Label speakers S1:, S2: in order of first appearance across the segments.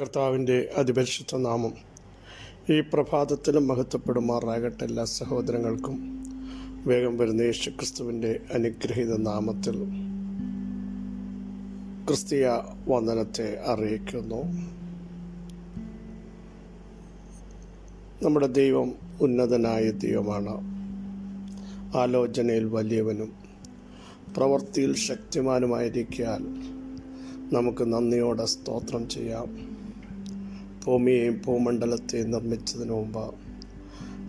S1: കർത്താവിന്റെ അതിപരിശുദ്ധ നാമം ഈ പ്രഭാതത്തിലും മഹത്വപ്പെടുമാറാകട്ടെ എല്ലാ സഹോദരങ്ങൾക്കും. വേഗം വരുന്ന യേശുക്രിസ്തുവിന്റെ അനുഗ്രഹീത നാമത്തിൽ ക്രിസ്തീയ വന്ദനത്തെ അറിയിക്കുന്നു. നമ്മുടെ ദൈവം ഉന്നതനായ ദൈവമാണ്. ആലോചനയിൽ വലിയവനും പ്രവൃത്തിയിൽ ശക്തിമാനുമായിരിക്കാൻ നമുക്ക് നന്ദിയോടെ സ്തോത്രം ചെയ്യാം. ഭൂമിയെയും ഭൂമണ്ഡലത്തെയും നിർമ്മിച്ചതിന് മുമ്പ്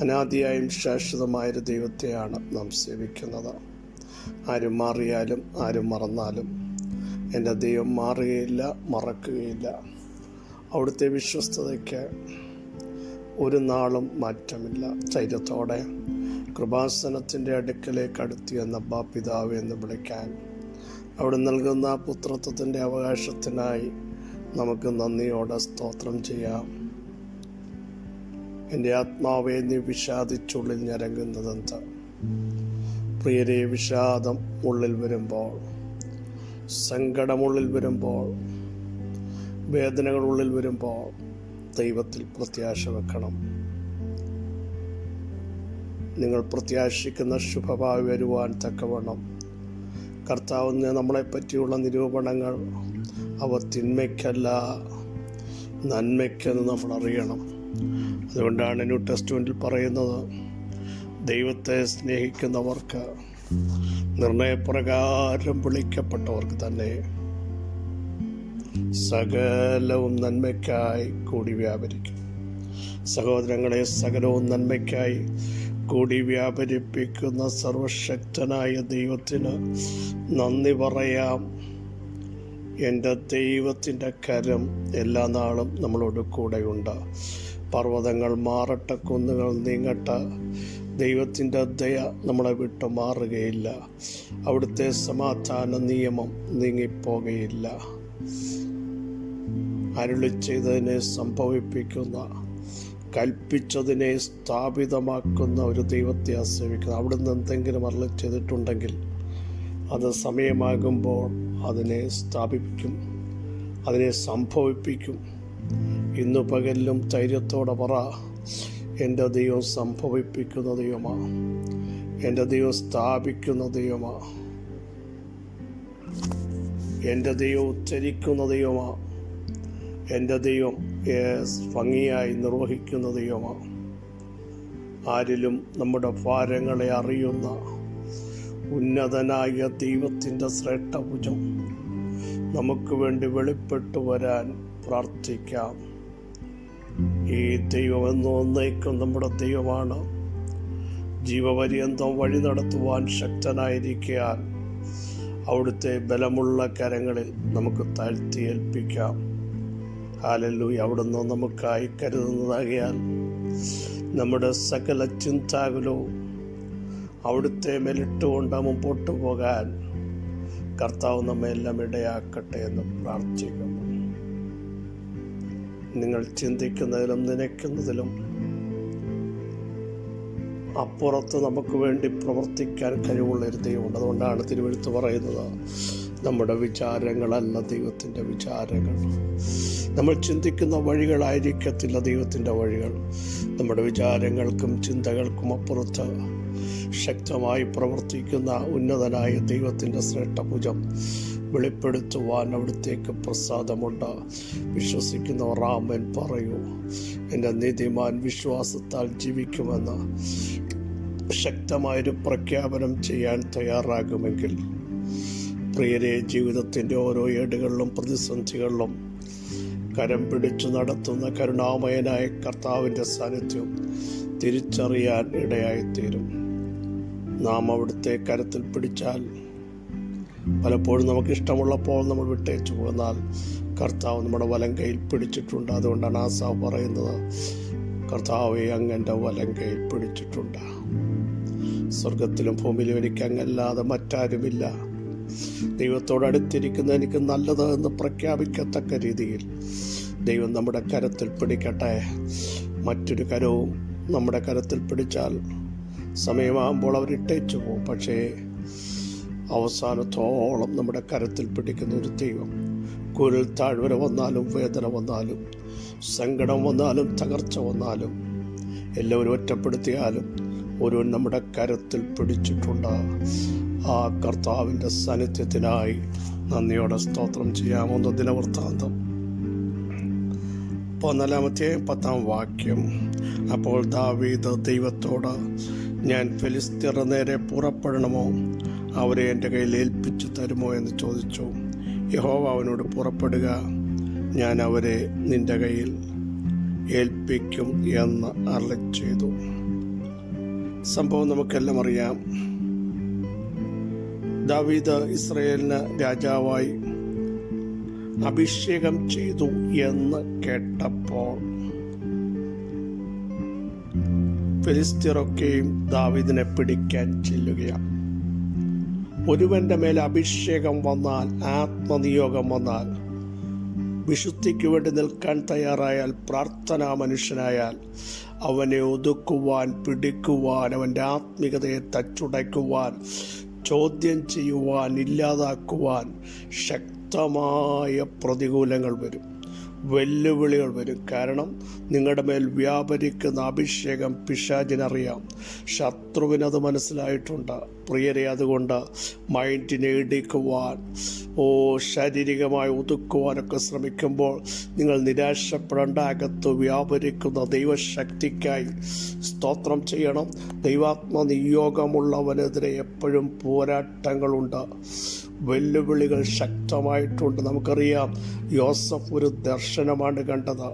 S1: അനാദിയായും ശാശ്വതമായൊരു ദൈവത്തെയാണ് നാം സേവിക്കുന്നത്. ആരും മാറിയാലും ആരും മറന്നാലും എന്റെ ദൈവം മാറുകയില്ല മറക്കുകയില്ല. അവിടുത്തെ വിശ്വസ്തതയ്ക്ക് ഒരു നാളും മാറ്റമില്ല. ധൈര്യത്തോടെ കൃപാസനത്തിന്റെ അടുക്കലേക്ക് അടുത്തി എന്ന ബാപ്പിതാവ് എന്ന് വിളിക്കാൻ അവിടെ നൽകുന്ന പുത്രത്വത്തിന്റെ അവകാശത്തിനായി നമുക്ക് നന്ദിയോടെ സ്തോത്രം ചെയ്യാം. എന്റെ ആത്മാവെ നീ വിഷാദിച്ചുള്ളിൽ ഞരങ്ങുന്നതെന്ത്? പ്രിയരെ വിഷാദം ഉള്ളിൽ വരുമ്പോൾ സങ്കടമുള്ളിൽ വരുമ്പോൾ വേദനകളുള്ളിൽ വരുമ്പോൾ ദൈവത്തിൽ പ്രത്യാശ വെക്കണം. നിങ്ങൾ പ്രത്യാശിക്കുന്ന ശുഭഭാവി വരുവാൻ തക്കവണ്ണം കർത്താവിന് നമ്മളെ പറ്റിയുള്ള നിരൂപണങ്ങൾ അവ തിന്മയ്ക്കല്ല നന്മയ്ക്കെന്ന് നമ്മൾ അറിയണം. അതുകൊണ്ടാണ് ന്യൂ ടെസ്റ്റ്മെന്റിൽ പറയുന്നത് ദൈവത്തെ സ്നേഹിക്കുന്നവർക്ക് നിർണയപ്രകാരം വിളിക്കപ്പെട്ടവർക്ക് തന്നെ സകലവും നന്മയ്ക്കായി കൂടി വ്യാപരിക്കും. സഹോദരങ്ങളെ സകലവും നന്മയ്ക്കായി കൂടി വ്യാപരിപ്പിക്കുന്ന സർവശക്തനായ ദൈവത്തിന് നന്ദി പറയാം. എന്റെ ദൈവത്തിന്റെ കരം എല്ലാ നാളും നമ്മളോട് കൂടെയുണ്ട്. പർവതങ്ങൾ മാറട്ടെ കുന്നുകൾ നീങ്ങട്ടെ. ദൈവത്തിന്റെ ദയ നമ്മളെ വിട്ടു മാറുകയില്ല. അവിടുത്തെ സമാധാന നിയമം നീങ്ങിപ്പോകയില്ല. അരുളി ചെയ്തതിനെ സംഭവിപ്പിക്കുന്ന കൽപ്പിച്ചതിനെ സ്ഥാപിതമാക്കുന്ന ഒരു ദൈവത്തെ ആശ്രയിക്കുന്നത് അവിടുന്ന് എന്തെങ്കിലും അരളി ചെയ്തിട്ടുണ്ടെങ്കിൽ അത് സമയമാകുമ്പോൾ അതിനെ സ്ഥാപിക്കും അതിനെ സംഭവിപ്പിക്കും. ഇന്ന് പകലിലും ധൈര്യത്തോടെ പറ എന്റെ ദൈവം സംഭവിപ്പിക്കുന്ന ദൈവമാണ് എന്റെ ദൈവം സ്ഥാപിക്കുന്ന ദൈവമാണ് എന്റെ ദൈവം ഉച്ചരിക്കുന്ന ദൈവമാണ് എന്റെ ദൈവം ഭംഗിയായി നിർവഹിക്കുന്ന ദൈവമാണ് ആരിലും നമ്മുടെ ഭാരങ്ങളെ അറിയുന്ന ഉന്നതനായ ദൈവത്തിന്റെ ശ്രേഷ്ഠഭുജം. നമുക്ക് വേണ്ടി വെളിപ്പെട്ടു വരാൻ പ്രാർത്ഥിക്കാം. ഈ ദൈവമെന്ന് ഒന്നേക്കും നമ്മുടെ ദൈവമാണ്. ജീവപര്യന്തം വഴി നടത്തുവാൻ ശക്തനായിരിക്കാൻ അവിടുത്തെ ബലമുള്ള കരങ്ങളിൽ നമുക്ക് താഴ്ത്തി ഏൽപ്പിക്കാം. ഹാലല്ലു അവിടുന്ന് നമുക്കായി കരുതുന്നതാകിയാൽ നമ്മുടെ സകല ചിന്താകുലവും അവിടുത്തെ മെലിട്ടുകൊണ്ട് മുമ്പോട്ട് പോകാൻ കർത്താവ് നമ്മെ എല്ലാം ഇടയാക്കട്ടെ എന്ന് പ്രാർത്ഥിക്കുന്നു. നിങ്ങൾ ചിന്തിക്കുന്നതിലും നനയ്ക്കുന്നതിലും അപ്പുറത്ത് നമുക്ക് വേണ്ടി പ്രവർത്തിക്കാൻ കഴിവുള്ള ഒരു ദൈവമുണ്ട്. അതുകൊണ്ടാണ് തിരുവഴുത്ത് പറയുന്നത് നമ്മുടെ വിചാരങ്ങളല്ല ദൈവത്തിന്റെ വിചാരങ്ങൾ. നമ്മൾ ചിന്തിക്കുന്ന വഴികളായിരിക്കത്തില്ല ദൈവത്തിന്റെ വഴികൾ. നമ്മുടെ വിചാരങ്ങൾക്കും ചിന്തകൾക്കും അപ്പുറത്ത് ശക്തമായി പ്രവർത്തിക്കുന്ന ഉന്നതനായ ദൈവത്തിന്റെ ശ്രേഷ്ഠഭുജം വെളിപ്പെടുത്തുവാൻ അവിടത്തേക്ക് പ്രസാദമുണ്ട്. വിശ്വസിക്കുന്നവർ റാമൻ പറയൂ എന്റെ നീതിമാൻ വിശ്വാസത്താൽ ജീവിക്കുമെന്ന് ശക്തമായൊരു പ്രഖ്യാപനം ചെയ്യാൻ തയ്യാറാകുമെങ്കിൽ പ്രിയരെ ജീവിതത്തിന്റെ ഓരോ ഏടുകളിലും പ്രതിസന്ധികളിലും കരം പിടിച്ചു നടത്തുന്ന കരുണാമയനായ കർത്താവിന്റെ സാന്നിധ്യം തിരിച്ചറിയാൻ ഇടയായിത്തീരും. നാം അവിടുത്തെ കരത്തിൽ പിടിച്ചാൽ പലപ്പോഴും നമുക്ക് ഇഷ്ടമുള്ളപ്പോൾ നമ്മൾ വിട്ടേച്ചു പോകുന്നാൽ കർത്താവ് നമ്മുടെ വലം കയ്യിൽ പിടിച്ചിട്ടുണ്ട്. അതുകൊണ്ടാണ് ആസാവ് പറയുന്നത് കർത്താവെ അങ്ങന്റെ വലം കയ്യിൽ പിടിച്ചിട്ടുണ്ട്. സ്വർഗത്തിലും ഭൂമിയിലും എനിക്ക് അങ്ങല്ലാതെ മറ്റാരുമില്ല. ദൈവത്തോട് അടുത്തിരിക്കുന്ന എനിക്ക് നല്ലത് എന്ന് പ്രഖ്യാപിക്കത്തക്ക രീതിയിൽ ദൈവം നമ്മുടെ കരത്തിൽ പിടിക്കട്ടെ. മറ്റൊരു കരവും നമ്മുടെ കരത്തിൽ പിടിച്ചാൽ സമയമാകുമ്പോൾ അവരിട്ടേച്ചു പോകും. പക്ഷേ അവസാനത്തോളം നമ്മുടെ കരത്തിൽ പിടിക്കുന്ന ഒരു ദൈവം കുരൽ താഴ്വര വന്നാലും വേദന വന്നാലും സങ്കടം വന്നാലും തകർച്ച വന്നാലും എല്ലാവരും ഒറ്റപ്പെടുത്തിയാലും ഒരുവൻ നമ്മുടെ കരത്തിൽ പിടിച്ചിട്ടുണ്ട്. ആ കർത്താവിന്റെ സാന്നിധ്യത്തിനായി നന്ദിയോടെ സ്തോത്രം ചെയ്യാമെന്ന ദിനവൃത്താന്തം. പതിനാലാമത്തെ പത്താം വാക്യം. അപ്പോൾ ദാവീദ് ദൈവത്തോട് ഞാൻ ഫിലിസ്തീർ നേരെ പുറപ്പെടണമോ? അവരെ എന്റെ കയ്യിൽ ഏൽപ്പിച്ചു തരുമോ എന്ന് ചോദിച്ചു. യഹോവ അവനോട് പുറപ്പെടുക ഞാൻ അവരെ നിന്റെ കയ്യിൽ ഏൽപ്പിക്കും എന്ന് അറി ചെയ്തു സംഭവം നമുക്കെല്ലാം അറിയാം. ദാവീദ് ഇസ്രയേലിന് രാജാവായി അഭിഷേകം ചെയ്തു എന്ന് കേട്ടപ്പോൾ ഫിലിസ്തീറൊക്കെയും ദാവീദിനെ പിടിക്കാൻ ചെല്ലുകയാണ്. ഒരുവന്റെ മേൽ അഭിഷേകം വന്നാൽ ആത്മനിയോഗം വന്നാൽ വിശുദ്ധിക്ക് വേണ്ടി നിൽക്കാൻ തയ്യാറായാൽ പ്രാർത്ഥനാ മനുഷ്യനായാൽ അവനെ ഒതുക്കുവാൻ പിടിക്കുവാൻ അവന്റെ ആത്മികതയെ തച്ചുടയ്ക്കുവാൻ ചോദ്യം ചെയ്യുവാൻ ഇല്ലാതാക്കുവാൻ ശക്തമായ പ്രതികൂലങ്ങൾ വരും. വെല്ലുവിളികൾ വരും. കാരണം നിങ്ങളുടെ മേൽ വ്യാപരിക്കുന്ന അഭിഷേകം പിശാചിനറിയാം. ശത്രുവിനത് മനസ്സിലായിട്ടുണ്ട്. പ്രിയരെ അതുകൊണ്ട് മൈൻഡിനെ ഇടിക്കുവാൻ ഓ ശാരീരികമായി ഒതുക്കുവാനൊക്കെ ശ്രമിക്കുമ്പോൾ നിങ്ങൾ നിരാശപ്പെടേണ്ട അകത്ത് വ്യാപരിക്കുന്ന ദൈവശക്തിക്കായി സ്തോത്രം ചെയ്യണം. ദൈവാത്മ നിയോഗമുള്ളവനെതിരെ എപ്പോഴും പോരാട്ടങ്ങളുണ്ട്. വെല്ലുവിളികൾ ശക്തമായിട്ടുണ്ട്. നമുക്കറിയാം യോസഫ് ഒരു ദർശനമാണ് കണ്ടത്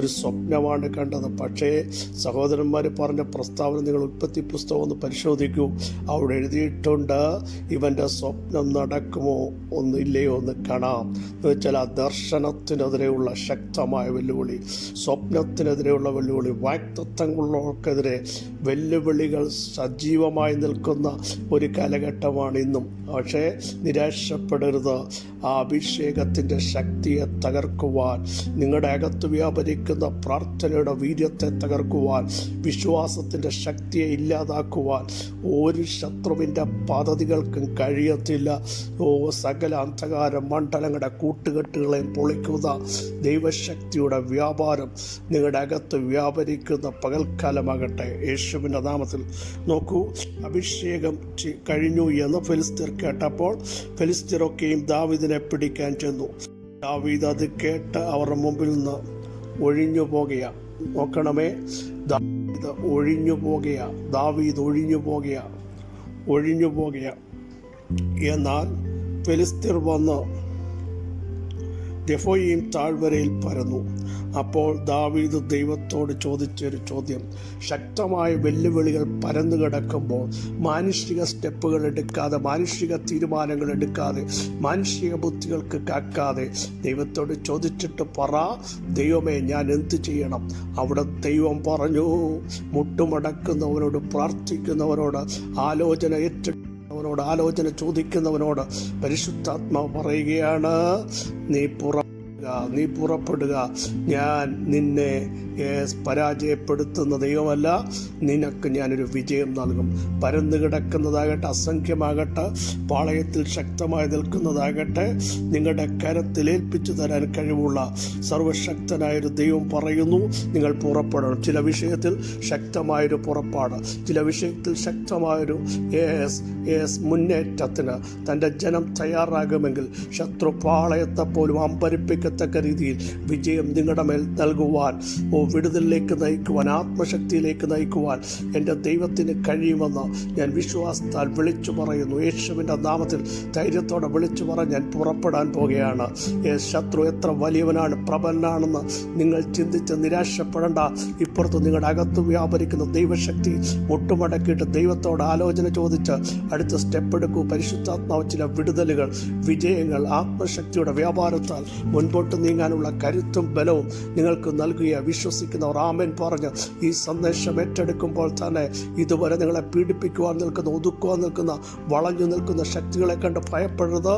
S1: ഒരു സ്വപ്നമാണ് കണ്ടത്. പക്ഷേ സഹോദരന്മാർ പറഞ്ഞ പ്രസ്താവന നിങ്ങൾ ഉൽപ്പത്തി പുസ്തകം ഒന്ന് പരിശോധിക്കൂ. അവിടെ എഴുതിയിട്ടുണ്ട് ഇവന്റെ സ്വപ്നം നടക്കുമോ ഒന്നില്ലയോ ഒന്ന് കാണാം. എന്ന് വെച്ചാൽ ആ ദർശനത്തിനെതിരെയുള്ള ശക്തമായ വെല്ലുവിളി സ്വപ്നത്തിനെതിരെയുള്ള വെല്ലുവിളി വാക്തത്വങ്ങളൊക്കെതിരെ വെല്ലുവിളികൾ സജീവമായി നിൽക്കുന്ന ഒരു കാലഘട്ടമാണ് ഇന്നും. പക്ഷേ നിരാശപ്പെടരുത്. ആ അഭിഷേകത്തിന്റെ ശക്തിയെ തകർക്കുവാൻ നിങ്ങളുടെ അകത്ത് വ്യാപരിക്കുന്ന പ്രാർത്ഥനയുടെ വീര്യത്തെ തകർക്കുവാൻ വിശ്വാസത്തിന്റെ ശക്തിയെ ഇല്ലാതാക്കുവാൻ ഒരു ശത്രുവിന്റെ പദ്ധതികൾക്കും കഴിയത്തില്ല. ഓ സകല അന്ധകാര മണ്ഡലങ്ങളുടെ കൂട്ടുകെട്ടുകളെ പൊളിക്കുന്ന ദൈവശക്തിയുടെ വ്യാപാരം നിങ്ങളുടെ അകത്ത് വ്യാപരിക്കുന്ന പകൽക്കാലമാകട്ടെ. യേശുവിന്റെ നാമത്തിൽ നോക്കൂ അഭിഷേകം കഴിഞ്ഞു എന്ന് ഫിലിസ്തീർ കേട്ടപ്പോൾ ഫിലിസ്തീറൊക്കെയും ദാവിദിനെ പിടിക്കാൻ ചെന്നു. ദാവീദ് അത് കേട്ട് അവരുടെ മുമ്പിൽ നിന്ന് ഒഴിഞ്ഞു പോകുക. നോക്കണമേ ദാവീദ് ഒഴിഞ്ഞു പോകുക. ദാവീദ് ഒഴിഞ്ഞു പോകുക. ഒഴിഞ്ഞു പോകുക. എന്നാൽ ഫിലിസ്തീർ വന്ന് ദെഫോയിയും താഴ്വരയിൽ പരന്നു. അപ്പോൾ ദാവീദ് ദൈവത്തോട് ചോദിച്ചൊരു ചോദ്യം. ശക്തമായ വെല്ലുവിളികൾ പരന്നു കിടക്കുമ്പോൾ മാനുഷിക സ്റ്റെപ്പുകൾ എടുക്കാതെ മാനുഷിക തീരുമാനങ്ങൾ എടുക്കാതെ മാനുഷിക ബുദ്ധികൾക്ക് കാക്കാതെ ദൈവത്തോട് ചോദിച്ചിട്ട് പറ ദൈവമേ ഞാൻ എന്ത് ചെയ്യണം? അവിടെ ദൈവം പറഞ്ഞു. മുട്ടുമടക്കുന്നവനോട് പ്രാർത്ഥിക്കുന്നവനോട് ആലോചന ഏറ്റെടുക്കും അവനോട് ആലോചന ചോദിക്കുന്നവനോട് പരിശുദ്ധാത്മാവ് പറയുകയാണ് നീ പുറപ്പെടുക നീ പുറപ്പെടുക. ഞാൻ നിന്നെ പരാജയപ്പെടുത്തുന്ന ദൈവമല്ല. നിനക്ക് ഞാനൊരു വിജയം നൽകും. പരന്നു കിടക്കുന്നതാകട്ടെ അസംഖ്യമാകട്ടെ പാളയത്തിൽ ശക്തമായി നിൽക്കുന്നതാകട്ടെ നിങ്ങളുടെ കരത്തിൽ ഏൽപ്പിച്ചു തരാൻ കഴിവുള്ള സർവശക്തനായൊരു ദൈവം പറയുന്നു നിങ്ങൾ പുറപ്പെടണം. ചില വിഷയത്തിൽ ശക്തമായൊരു പുറപ്പാട് ചില വിഷയത്തിൽ ശക്തമായൊരു എസ് എസ് മുന്നേറ്റത്തിന് തന്റെ ജനം തയ്യാറാകുമെങ്കിൽ ശത്രു പാളയത്തെ പോലും അമ്പരിപ്പിക്കത്തക്ക രീതിയിൽ വിജയം നിങ്ങളുടെ മേൽ നൽകുവാൻ ഓ വിടുതലിലേക്ക് നയിക്കുവാൻ ആത്മശക്തിയിലേക്ക് നയിക്കുവാൻ എന്റെ ദൈവത്തിന് കഴിയുമെന്ന് ഞാൻ വിശ്വാസത്താൽ വിളിച്ചു പറയുന്നു. യേശുവിന്റെ നാമത്തിൽ ധൈര്യത്തോടെ വിളിച്ചു പറഞ്ഞ് ഞാൻ പുറപ്പെടാൻ പോകുകയാണ് ശത്രു എത്ര വലിയവനാണ് പ്രബലനാണെന്ന് നിങ്ങൾ ചിന്തിച്ച് നിരാശപ്പെടേണ്ട. ഇപ്പുറത്ത് നിങ്ങളുടെ അകത്ത് വ്യാപരിക്കുന്ന ദൈവശക്തി മുട്ടുമടക്കിയിട്ട് ദൈവത്തോട് ആലോചന ചോദിച്ച് അടുത്ത സ്റ്റെപ്പ് എടുക്കൂ. പരിശുദ്ധാത്മാവ് ചില വിടുതലുകൾ വിജയങ്ങൾ ആത്മശക്തിയുടെ വ്യാപാരത്താൽ മുൻപോട്ട് നീങ്ങാനുള്ള കരുത്തും ബലവും നിങ്ങൾക്ക് നൽകുക വിശ്വസിക്കുന്നവർ ആമൻ പറഞ്ഞ് ഈ സന്ദേശം ഏറ്റെടുക്കുമ്പോൾ തന്നെ ഇതുവരെ നിങ്ങളെ പീഡിപ്പിക്കുവാൻ നിൽക്കുന്ന ഒതുക്കുവാൻ നിൽക്കുന്ന വളഞ്ഞു നിൽക്കുന്ന ശക്തികളെ കണ്ട് ഭയപ്പെടരുത്.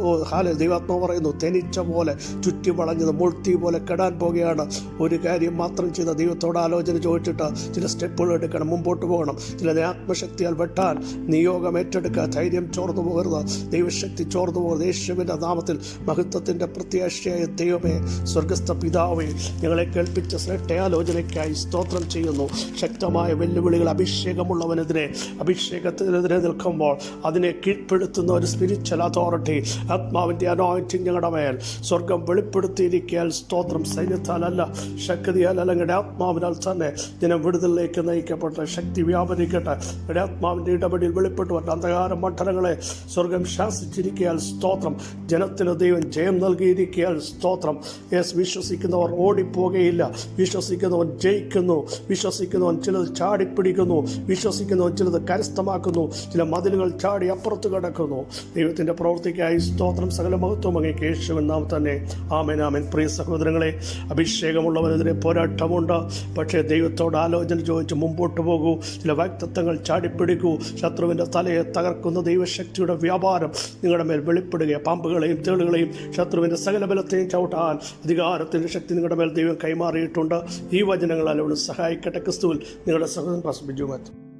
S1: ഓ ഹാല ദൈവാത്മാവ് പറയുന്നു തെനിച്ച പോലെ ചുറ്റി വളഞ്ഞത് മുൾത്തി പോലെ കെടാൻ പോകുകയാണ്. ഒരു കാര്യം മാത്രം ചെയ്ത ദൈവത്തോട് ആലോചന ചോദിച്ചിട്ട് ചില സ്റ്റെപ്പുകൾ എടുക്കണം മുമ്പോട്ട് പോകണം. ചില ആത്മശക്തിയാൽ വെട്ടാൻ നിയോഗം ഏറ്റെടുക്കുക ധൈര്യം ചോർന്നു പോകരുത്. ദൈവശക്തി ചോർന്നു പോകരുത്. യേശുവിന്റെ നാമത്തിൽ മഹത്വത്തിന്റെ പ്രത്യാശയായ ദൈവമേ സ്വർഗസ്ഥ പിതാവേ ഞങ്ങളെ കേൾപ്പിച്ച ശ്രേഷ്ഠയാലോചനയ്ക്കായി സ്തോത്രം ചെയ്യുന്നു. ശക്തമായ വെല്ലുവിളികൾ അഭിഷേകമുള്ളവനെതിരെ അഭിഷേകത്തിനെതിരെ നിൽക്കുമ്പോൾ അതിനെ കീഴ്പ്പെടുത്തുന്ന ഒരു സ്പിരിച്വൽ അതോറിറ്റി ആത്മാവിന്റെ അനോയിന്റിങ് ഞങ്ങളുടെ മേൽ. സ്വർഗം വെളിപ്പെടുത്തിയിരിക്കാൻ സ്തോത്രം. സൈന്യത്താലല്ല ശക്തിയാൽ അല്ലെങ്കിൽ ആത്മാവിനാൽ തന്നെ ജനം വിടുതലിലേക്ക് നയിക്കപ്പെട്ട ശക്തി വ്യാപരിക്കട്ടെ. ഇവിടെ ആത്മാവിന്റെ ഇടപെടിയിൽ വെളിപ്പെട്ടു വരട്ടെ. അന്ധകാര മണ്ഡലങ്ങളെ സ്വർഗം ശാസിച്ചിരിക്കാൻ സ്തോത്രം. ജനത്തിന് ദൈവം ജയം നൽകിയിരിക്കാൻ സ്തോത്രം. യെസ് വിശ്വസിക്കുന്നവർ ഓടിപ്പോകുകയില്ല വിശ്വസിക്കുന്നവൻ ജയിക്കുന്നു. വിശ്വസിക്കുന്നവൻ ചിലത് ചാടിപ്പിടിക്കുന്നു. വിശ്വസിക്കുന്നവൻ ചിലത് കരസ്ഥമാക്കുന്നു. ചില മതിലുകൾ ചാടി അപ്പുറത്ത് കിടക്കുന്നു. ദൈവത്തിന്റെ പ്രവൃത്തിക്കായി സ്തോത്രം സകല മഹത്വം അങ്ങേക്ക് യേശുവൻ നാം തന്നെ. ആമേൻ ആമേൻ. പ്രിയ സഹോദരങ്ങളെ അഭിഷേകമുള്ളവനെതിരെ പോരാട്ടമുണ്ട്. പക്ഷേ ദൈവത്തോട് ആലോചന ചോദിച്ച് മുമ്പോട്ട് പോകൂ. ചില വ്യക്തത്വങ്ങൾ ചാടിപ്പിടിക്കൂ. ശത്രുവിന്റെ തലയെ തകർക്കുന്ന ദൈവശക്തിയുടെ വ്യാപാരം നിങ്ങളുടെ മേൽ വെളിപ്പെടുക പാമ്പുകളെയും തേളുകളെയും ശത്രുവിന്റെ സകല ബലത്തെയും ചവിട്ടാൻ അധികാരത്തിന്റെ ശക്തി നിങ്ങളുടെ മേൽ ദൈവം കൈമാറിയിട്ടുണ്ട്. ഈ വചനങ്ങളാൽ സഹായിക്കട്ടെ. ക്രിസ്തുവിൽ നിങ്ങളുടെ സഹോദരൻ പ്രസംഗിച്ചു. മാറ്റും